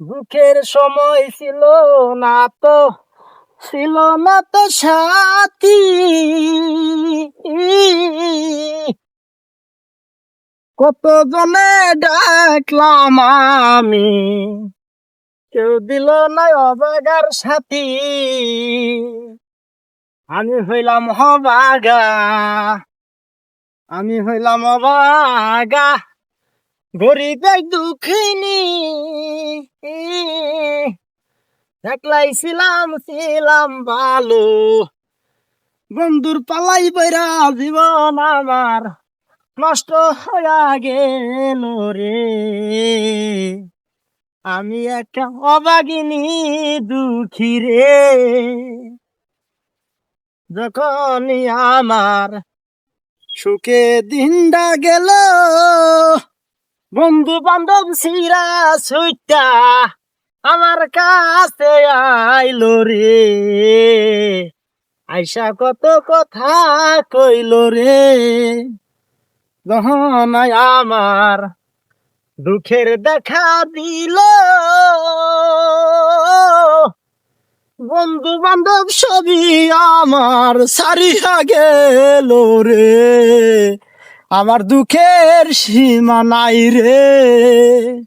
দুঃখের সময় ছিল না তো, ছিল না তো সাথী। কত জনে ডাকলাম আমি, কেউ দিল না অবাগার সাথী। আমি হইলাম হবাগা আমি হইলাম অবাগা। গরিব এক দুঃখিনী। একলাই ছিলাম ছিলাম ভালো বন্ধুর পালাই বৈরা জীবন আমার নষ্ট হয়ে গেল রে। আমি একটা অবাগিনী দুঃখী রে। যখনই আমার সুখে দিনটা গেল বন্ধু বান্ধব সিরা সুইটা আমার কাছে আইলো রে। আইসা কত কথা কইল রে। গহনায় আমার দুঃখের দেখা দিল। বন্ধু বান্ধব সবই আমার সারিয়া গেল রে। আমার দুঃখের সীমা নাই রে।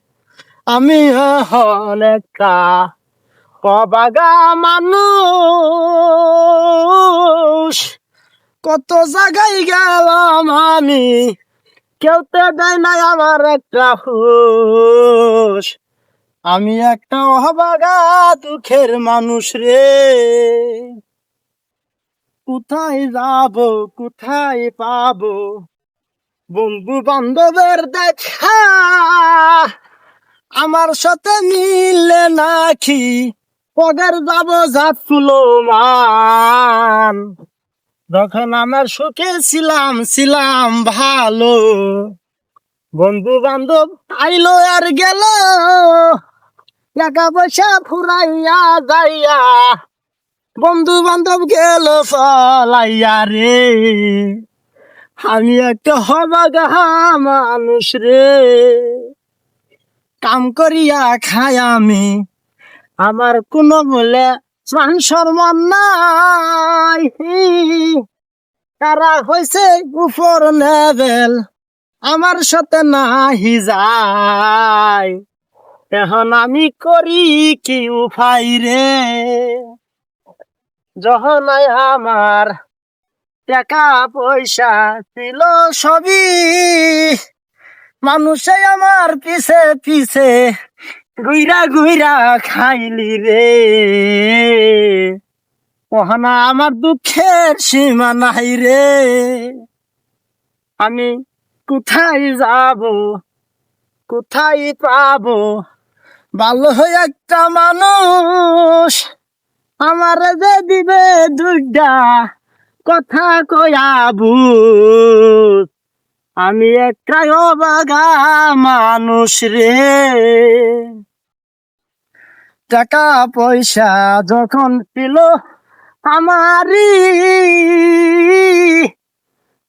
আমি এখন একটা কবাগা মানুষ। কত জায়গায় গেলাম আমি, কেউ তো দেয় নাই আমার একটা হুশ। আমি একটা অবাগা দুঃখের মানুষ রে। কোথায় যাব, কোথায় পাবো? বন্ধু বান্ধবের দেখা। আমার সাথে মিললে নাকি পগের যাব যাচ্ছিল মান যখন আমার সুখে ছিলাম ছিলাম ভালো। বন্ধু বান্ধব আইলো আর গেল। টাকা পয়সা ফুরাইয়া যাইয়া বন্ধু বান্ধব গেল ফলাইয়া রে। আমি একটা হবাগা মানুষ রে। কাম করিয়া খাই আমি, আমার কোনো বলে মান সম্মান নাই। তারা হয়েছে উপর লেভেল, আমার সাথে নাহি যায়। এখন আমি করি কি উপায় রে? যখন আমার টাকা পয়সা ছিল সবই। মানুষে আমার পিছে পিছে গুইরা গুইরা খাইলি রে। ওহানা আমার দুঃখের সীমা নাই রে। আমি কোথায় যাব, কোথায় পাব? ভালো একটা মানুষ আমার যে দিবে দুইটা কথা কয়া কয়াবু আমি একটা অবাগা মানুষ রে। টাকা পয়সা যখন ছিল আমারই,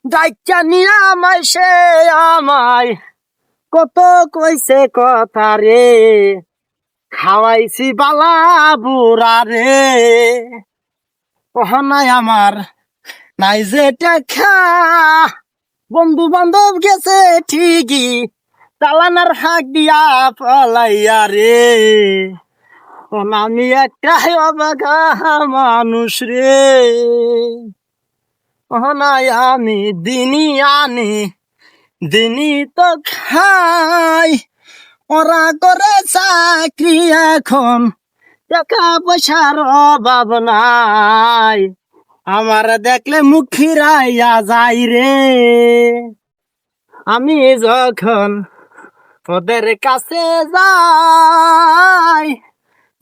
দায়িত্ব নিয়ে আমায় সে আমায় কত কইছে কথা রে। খাওয়াইছি বালা বুড়া রে। নাই আমার নাই যে টাকা বন্ধু বান্ধব গেছে ঠিকই চালানার হাক দিয়া পালাইয়া রে। আমি একটা অবাগা মানুষ রে। নাই আমি দিনই আনি, দিনই তো খাই। ওরা করে চাকরি এখন, টাকা পয়সার অভাব নাই। আমার দেখলে মুখ ফিরাইয়া যাই রে। আমি যখন ওদের কাছে যাই,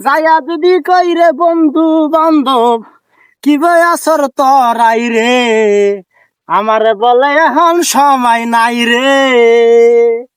যাইয়া যদি কই রে বন্ধু বান্ধব কি বয়াসর তরাই রে? আমার বলে এখন সময় নাই রে।